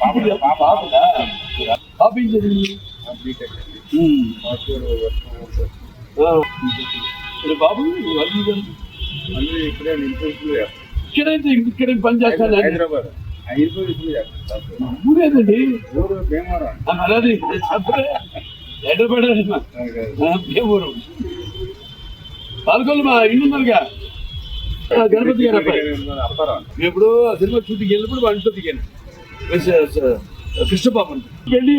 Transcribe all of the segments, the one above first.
బాబు ఇక్కడ పని చేస్తాను. హైదరాబాద్. ఊరేదండి? భీమవరం. అలాది పాల్గొల్లు మా. ఇల్లు ఉన్నారుగా ఆ, గణపతి గారు అబ్బాయి. అప్పారం ఎప్పుడు సినిమా షూటింగ్ వెళ్ళినప్పుడు వాళ్ళతో దిగాను. కృష్ణబాబు వెళ్ళి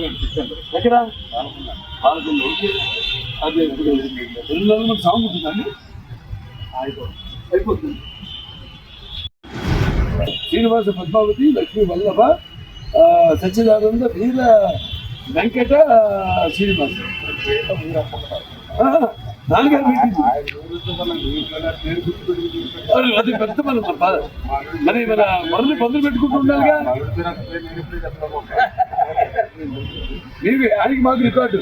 అని చెప్పండి ఎక్కడ? ఓకే. అదే ఇప్పుడు రెండు నాలుగు మంది సాంగ్ ఉంటుందండి. అయిపోతుంది. అయిపోతుంది. శ్రీనివాస పద్మావతి లక్ష్మీ వల్లభ ఆ, సచ్చిదానంద వీర వెంకట శ్రీనివాస. తీసుకెళ్ళి అది- పెద్ద మనం మరి మన మరలు పందులు పెట్టుకుంటూ ఉండాలిగా మీరు ఆయనకి మాకు రికార్డు.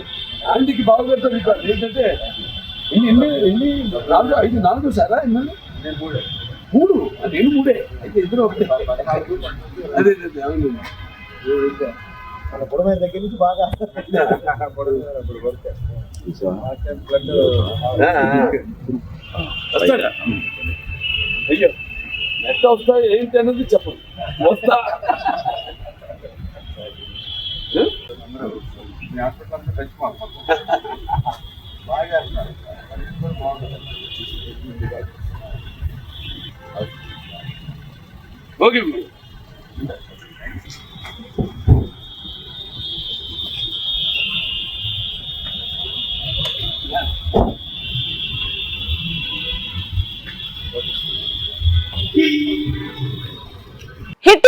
ఆయనకి బావగారితో రికార్డు. ఏంటంటే ఎన్ని ఎన్ని ఎన్ని నాలుగు ఐదు నాలుగు సారా ఎన్ని? మూడు. అది నేను మూడే. అయితే ఇద్దరు ఒకటే. అదే అదే అవును. మన పొడమైన దగ్గర నుంచి బాగా వస్తాడా అయ్యో ఎంత వస్తా ఏంటి అన్నది చెప్పండి వస్తా బాగా బాగుంటుంది. Okay hit